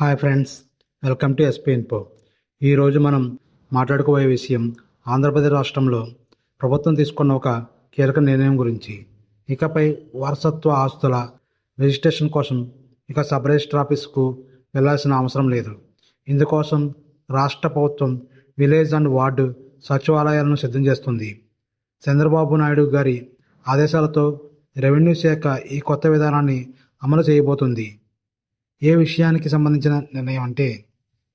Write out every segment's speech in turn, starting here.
Hi friends welcome to SP info. ఈరోజు మనం మాట్లాడుకోబోయే విషయం ఆంధ్రప్రదేశ్ రాష్ట్రంలో ప్రభుత్వం తీసుకున్న ఒక కీలక నిర్ణయం గురించి. ఇకపై వారసత్వ ఆస్తుల రిజిస్ట్రేషన్ కోసం ఇక సబ్ రిజిస్టర్ ఆఫీస్కు వెళ్ళాల్సిన అవసరం లేదు. ఇందుకోసం రాష్ట్ర ప్రభుత్వం విలేజ్ అండ్ వార్డు సచివాలయాలను సిద్ధం చేస్తుంది. చంద్రబాబు నాయుడు గారి ఆదేశాలతో రెవెన్యూ శాఖ ఈ కొత్త విధానాన్ని అమలు చేయబోతుంది. ఏ విషయానికి సంబంధించిన నిర్ణయం అంటే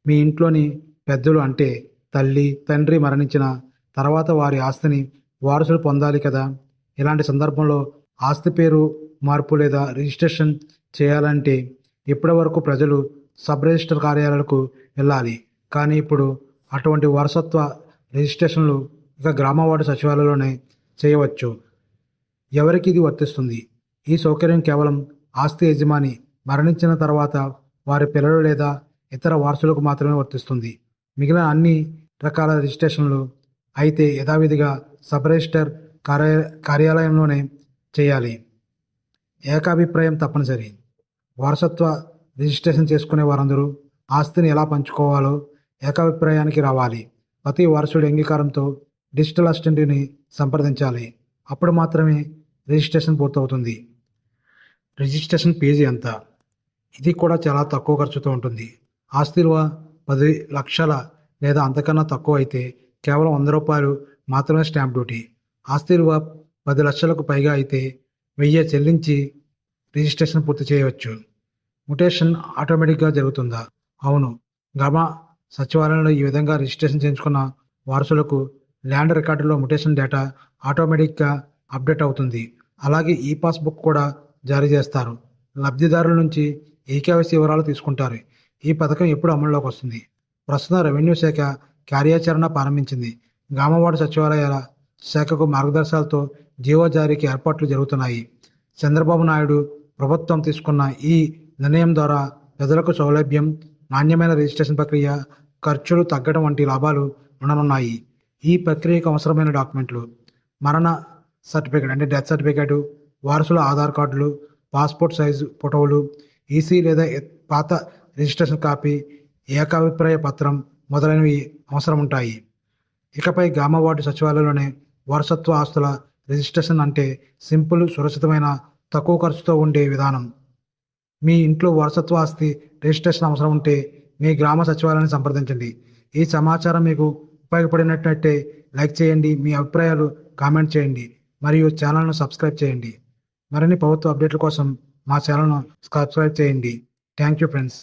మీ ఇంట్లోని పెద్దలు అంటే తల్లి తండ్రి మరణించిన తర్వాత వారి ఆస్తిని వారసులు పొందాలి కదా? ఇలాంటి సందర్భంలో ఆస్తి పేరు మార్పు లేదా రిజిస్ట్రేషన్ చేయాలంటే ఇప్పటి వరకు ప్రజలు సబ్ రిజిస్టర్ కార్యాలయాలకు వెళ్ళాలి. కానీ ఇప్పుడు అటువంటి వారసత్వ రిజిస్ట్రేషన్లు ఇక గ్రామవార్డు సచివాలయంలోనే చేయవచ్చు. ఎవరికి ఇది వర్తిస్తుంది? ఈ సౌకర్యం కేవలం ఆస్తి యజమాని మరణించిన తర్వాత వారి పిల్లలు లేదా ఇతర వారసులకు మాత్రమే వర్తిస్తుంది. మిగిలిన అన్ని రకాల రిజిస్ట్రేషన్లు అయితే యథావిధిగా సబ్ రిజిస్టర్ కార్య కార్యాలయంలోనే చేయాలి. ఏకాభిప్రాయం తప్పనిసరి. వారసత్వ రిజిస్ట్రేషన్ చేసుకునే వారందరూ ఆస్తిని ఎలా పంచుకోవాలో ఏకాభిప్రాయానికి రావాలి. ప్రతి వారసుడి అంగీకారంతో డిజిటల్ అసిస్టెంట్ని సంప్రదించాలి. అప్పుడు మాత్రమే రిజిస్ట్రేషన్ పూర్తవుతుంది. రిజిస్ట్రేషన్ ఫీజు ఎంత? ఇది కూడా చాలా తక్కువ ఖర్చుతో ఉంటుంది. ఆస్తి విలువ పది లక్షల లేదా అంతకన్నా తక్కువ అయితే కేవలం వంద రూపాయలు మాత్రమే స్టాంప్ డ్యూటీ. ఆస్తి విలువ పది లక్షలకు పైగా అయితే వెయ్యి చెల్లించి రిజిస్ట్రేషన్ పూర్తి చేయవచ్చు. మ్యుటేషన్ ఆటోమేటిక్గా జరుగుతుందా? అవును. గ్రామ సచివాలయంలో ఈ విధంగా రిజిస్ట్రేషన్ చేయించుకున్న వారసులకు ల్యాండ్ రికార్డులో ముటేషన్ డేటా ఆటోమేటిక్గా అప్డేట్ అవుతుంది. అలాగే ఈ పాస్బుక్ కూడా జారీ చేస్తారు. లబ్ధిదారుల నుంచి ఈకేవైసీ వివరాలు తీసుకుంటారు. ఈ పథకం ఎప్పుడు అమల్లోకి వస్తుంది? ప్రస్తుతం రెవెన్యూ శాఖ కార్యాచరణ ప్రారంభించింది. గ్రామవార్డు సచివాలయాల శాఖకు మార్గదర్శకాలతో జీవో జారీకి ఏర్పాట్లు జరుగుతున్నాయి. చంద్రబాబు నాయుడు ప్రభుత్వం తీసుకున్న ఈ నిర్ణయం ద్వారా ప్రజలకు సౌలభ్యం నాణ్యమైన రిజిస్ట్రేషన్ ప్రక్రియ ఖర్చులు తగ్గడం వంటి లాభాలు ఉండనున్నాయి. ఈ ప్రక్రియకు అవసరమైన డాక్యుమెంట్లు మరణ సర్టిఫికేట్ అంటే death certificate వారసుల Aadhaar cards passport size photos EC లేదా పాత రిజిస్ట్రేషన్ కాపీ ఏకాభిప్రాయ పత్రం మొదలైనవి అవసరం ఉంటాయి ఇకపై గ్రామ వార్డు సచివాలయంలోనే వారసత్వ ఆస్తుల రిజిస్ట్రేషన్ అంటే సింపుల్ సురక్షితమైన తక్కువ ఖర్చుతో ఉండే విధానం. మీ ఇంట్లో వారసత్వ ఆస్తి రిజిస్ట్రేషన్ అవసరం ఉంటే మీ గ్రామ సచివాలయాన్ని సంప్రదించండి. ఈ సమాచారం మీకు ఉపయోగపడినట్లయితే లైక్ చేయండి మీ అభిప్రాయాలు కామెంట్ చేయండి మరియు ఛానల్ను సబ్స్క్రైబ్ చేయండి. మరిన్ని ప్రభుత్వ అప్డేట్ల కోసం మా ఛానల్ను సబ్స్క్రైబ్ చేయండి. Thank you friends